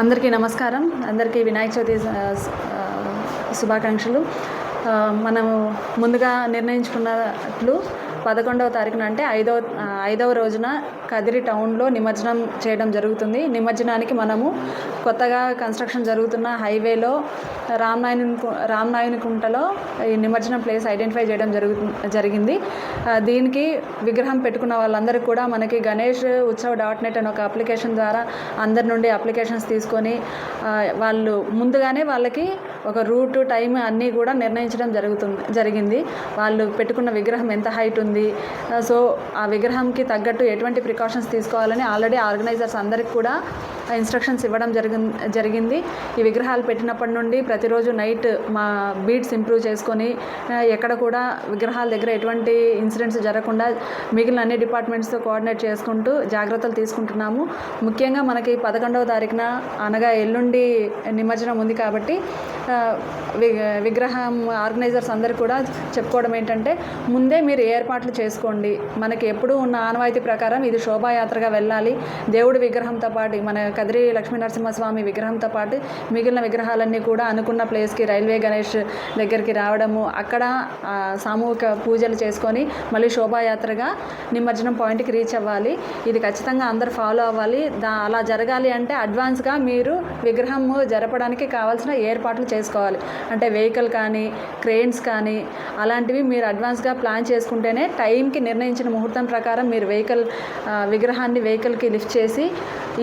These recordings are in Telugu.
అందరికీ నమస్కారం. అందరికీ వినాయక చవితి శుభాకాంక్షలు. మనము ముందుగా నిర్ణయించుకున్నట్లు పదకొండవ తారీఖున అంటే ఐదవ ఐదవ రోజున కదిరి టౌన్లో నిమజ్జనం చేయడం జరుగుతుంది. నిమజ్జనానికి మనము కొత్తగా కన్స్ట్రక్షన్ జరుగుతున్న హైవేలో రామ్నాయని రామ్నాయని కుంటలో ఈ నిమజ్జనం ప్లేస్ ఐడెంటిఫై చేయడం జరుగు జరిగింది. దీనికి విగ్రహం పెట్టుకున్న వాళ్ళందరికీ కూడా మనకి గణేష్ ఉత్సవ్ డాట్ నెట్ అనే ఒక అప్లికేషన్ ద్వారా అందరి నుండి అప్లికేషన్స్ తీసుకొని వాళ్ళు ముందుగానే వాళ్ళకి ఒక రూట్ టైం అన్నీ కూడా నిర్ణయించడం జరుగుతుంది జరిగింది. వాళ్ళు పెట్టుకున్న విగ్రహం ఎంత హైట్ ఉంది ఆ, సో ఆ విగ్రహంకి తగ్గట్టు ఎటువంటి ప్రికాషన్స్ తీసుకోవాలని ఆల్రెడీ ఆర్గనైజర్స్ అందరికి కూడా ఇన్స్ట్రక్షన్స్ ఇవ్వడం జరిగి జరిగింది. ఈ విగ్రహాలు పెట్టినప్పటి నుండి ప్రతిరోజు నైట్ మా బీట్స్ ఇంప్రూవ్ చేసుకొని ఎక్కడ కూడా విగ్రహాల దగ్గర ఎటువంటి ఇన్సిడెంట్స్ జరగకుండా మిగిలిన అన్ని డిపార్ట్మెంట్స్తో కోఆర్డినేట్ చేసుకుంటూ జాగ్రత్తలు తీసుకుంటున్నాము. ముఖ్యంగా మనకి పదకొండవ తారీఖున అనగా ఎల్లుండి నిమజ్జనం ఉంది కాబట్టి విగ్రహం ఆర్గనైజర్స్ అందరు కూడా చెప్పుకోవడం ఏంటంటే ముందే మీరు ఏర్పాట్లు చేసుకోండి. మనకి ఎప్పుడూ ఉన్న ఆనవాయితీ ప్రకారం ఇది శోభాయాత్రగా వెళ్ళాలి. దేవుడి విగ్రహంతో పాటు మన కదిరి లక్ష్మీనరసింహస్వామి విగ్రహంతో పాటు మిగిలిన విగ్రహాలన్నీ కూడా అనుకున్న ప్లేస్కి రైల్వే గణేష్ దగ్గరికి రావడము అక్కడ సామూహిక పూజలు చేసుకొని మళ్ళీ శోభాయాత్రగా నిమజ్జనం పాయింట్కి రీచ్ అవ్వాలి. ఇది ఖచ్చితంగా అందరు ఫాలో అవ్వాలి. దా అలా జరగాలి అంటే అడ్వాన్స్గా మీరు విగ్రహము జరపడానికి కావాల్సిన ఏర్పాట్లు చేసుకోవాలి. అంటే వెహికల్ కానీ క్రెయిన్స్ కానీ అలాంటివి మీరు అడ్వాన్స్గా ప్లాన్ చేసుకుంటేనే టైంకి నిర్ణయించిన ముహూర్తం ప్రకారం మీరు వెహికల్ విగ్రహాన్ని వెహికల్కి లిఫ్ట్ చేసి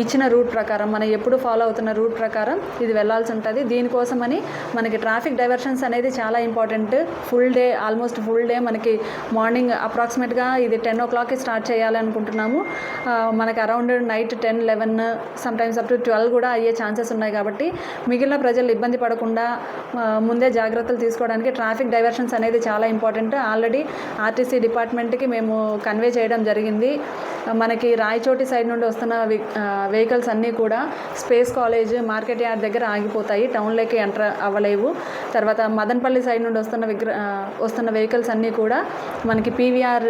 ఇచ్చిన రూట్ ప్రకారం ప్రకారం మనం ఎప్పుడు ఫాలో అవుతున్న రూట్ ప్రకారం ఇది వెళ్ళాల్సి ఉంటుంది. దీనికోసమని మనకి ట్రాఫిక్ డైవర్షన్స్ అనేది చాలా important full day almost full day మనకి మార్నింగ్ అప్రాక్సిమేట్గా ఇది టెన్ ఓ క్లాక్కి స్టార్ట్ చేయాలనుకుంటున్నాము మనకి around night ten eleven sometimes up to twelve కూడా అయ్యే ఛాన్సెస్ ఉన్నాయి కాబట్టి మిగిలిన ప్రజలు ఇబ్బంది పడకుండా ముందే జాగ్రత్తలు తీసుకోవడానికి ట్రాఫిక్ డైవర్షన్స్ అనేది చాలా ఇంపార్టెంట్ ఆల్రెడీ ఆర్టీసీ డిపార్ట్మెంట్కి మేము కన్వే చేయడం జరిగింది. మనకి రాయచోటి సైడ్ నుండి వస్తున్న వెహికల్స్ అన్నీ కూడా స్పేస్ కాలేజ్ మార్కెట్ యార్డ్ దగ్గర ఆగిపోతాయి. టౌన్లోకి ఎంటర్ అవ్వలేవు. తర్వాత మదనపల్లి సైడ్ నుండి వస్తున్న విగ్ర వస్తున్న వెహికల్స్ అన్నీ కూడా మనకి పీవీఆర్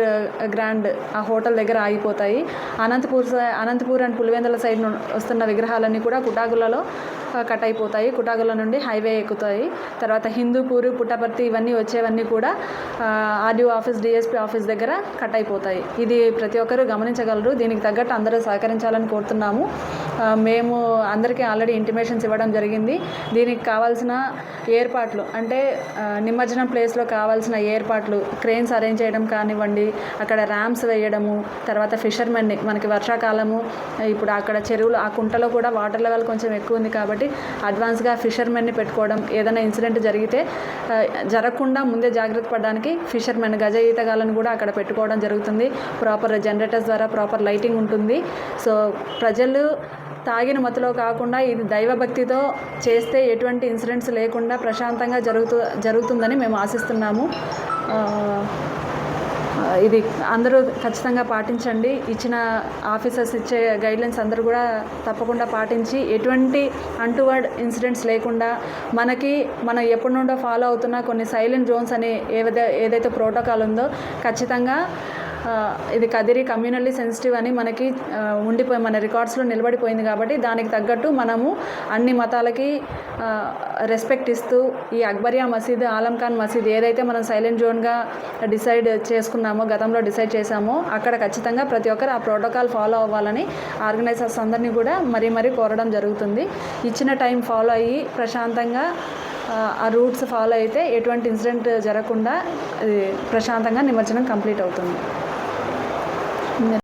గ్రాండ్ ఆ హోటల్ దగ్గర ఆగిపోతాయి. అనంతపూర్ అనంతపూర్ అండ్ పులివెందుల సైడ్ నుండి వస్తున్న విగ్రహాలన్నీ కూడా కుటాగులలో కట్ అయిపోతాయి కుటాగుల నుండి హైవే ఎక్కుతాయి. తర్వాత హిందూపూరు పుట్టపర్తి ఇవన్నీ వచ్చేవన్నీ కూడా ఆర్డీఓ ఆఫీస్ డిఎస్పీ ఆఫీస్ దగ్గర కట్ అయిపోతాయి ఇది ప్రతి ఒక్కరూ గమనించగలరు. దీనికి తగ్గట్టు అందరూ సహకరించాలని కోరుతున్నాము. మేము అందరికీ ఆల్రెడీ ఇంటిమేషన్స్ ఇవ్వడం జరిగింది. దీనికి కావాల్సిన ఏర్పాట్లు అంటే నిమజ్జనం ప్లేస్లో కావాల్సిన ఏర్పాట్లు క్రెయిన్స్ అరేంజ్ చేయడం కానివ్వండి అక్కడ ర్యామ్స్ వేయడము తర్వాత ఫిషర్మెన్ని మనకి వర్షాకాలము ఇప్పుడు అక్కడ చెరువులు ఆ కుంటలో కూడా వాటర్ లెవెల్ కొంచెం ఎక్కువ ఉంది కాబట్టి అడ్వాన్స్గా ఫిషర్మెన్ని పెట్టుకోవడం ఏదైనా ఇన్సిడెంట్ జరిగితే జరగకుండా ముందే జాగ్రత్త పడడానికి ఫిషర్మెన్ గజ ఈతగాలను కూడా అక్కడ పెట్టుకోవడం జరుగుతుంది. ప్రాపర్ జనరేటర్స్ ద్వారా ప్రాపర్ లైటింగ్ ఉంటుంది. సో ప్రజలు తాగిన మత్తులో కాకుండా ఇది దైవభక్తితో చేస్తే ఎటువంటి ఇన్సిడెంట్స్ లేకుండా ప్రశాంతంగా జరుగుతూ జరుగుతుందని మేము ఆశిస్తున్నాము. ఇది అందరూ ఖచ్చితంగా పాటించండి. ఇచ్చిన ఆఫీసర్స్ ఇచ్చే గైడ్లైన్స్ అందరూ కూడా తప్పకుండా పాటించి ఎటువంటి అంటువర్డ్ ఇన్సిడెంట్స్ లేకుండా మనకి మనం ఎప్పటి నుండో ఫాలో అవుతున్న కొన్ని సైలెంట్ జోన్స్ అని ఏదైతే ఏదైతే ప్రోటోకాల్ ఉందో ఖచ్చితంగా ఇది కదిరి కమ్యూనల్లీ సెన్సిటివ్ అని మనకి ఉండిపోయి మన రికార్డ్స్లో నిలబడిపోయింది కాబట్టి దానికి తగ్గట్టు మనము అన్ని మతాలకి రెస్పెక్ట్ ఇస్తూ ఈ అక్బరియా మసీద్ ఆలం ఖాన్ మసీద్ ఏదైతే మనం సైలెంట్ జోన్గా డిసైడ్ చేసుకున్నామో గతంలో డిసైడ్ చేశామో అక్కడ ఖచ్చితంగా ప్రతి ఒక్కరు ఆ ప్రోటోకాల్ ఫాలో అవ్వాలని ఆర్గనైజర్స్ అందరినీ కూడా మరీ మరీ కోరడం జరుగుతుంది. ఇచ్చిన టైం ఫాలో అయ్యి ప్రశాంతంగా ఆ, రూట్స్ ఫాలో అయితే ఎటువంటి ఇన్సిడెంట్ జరగకుండా ప్రశాంతంగా నిమజ్జనం కంప్లీట్ అవుతుంది. например,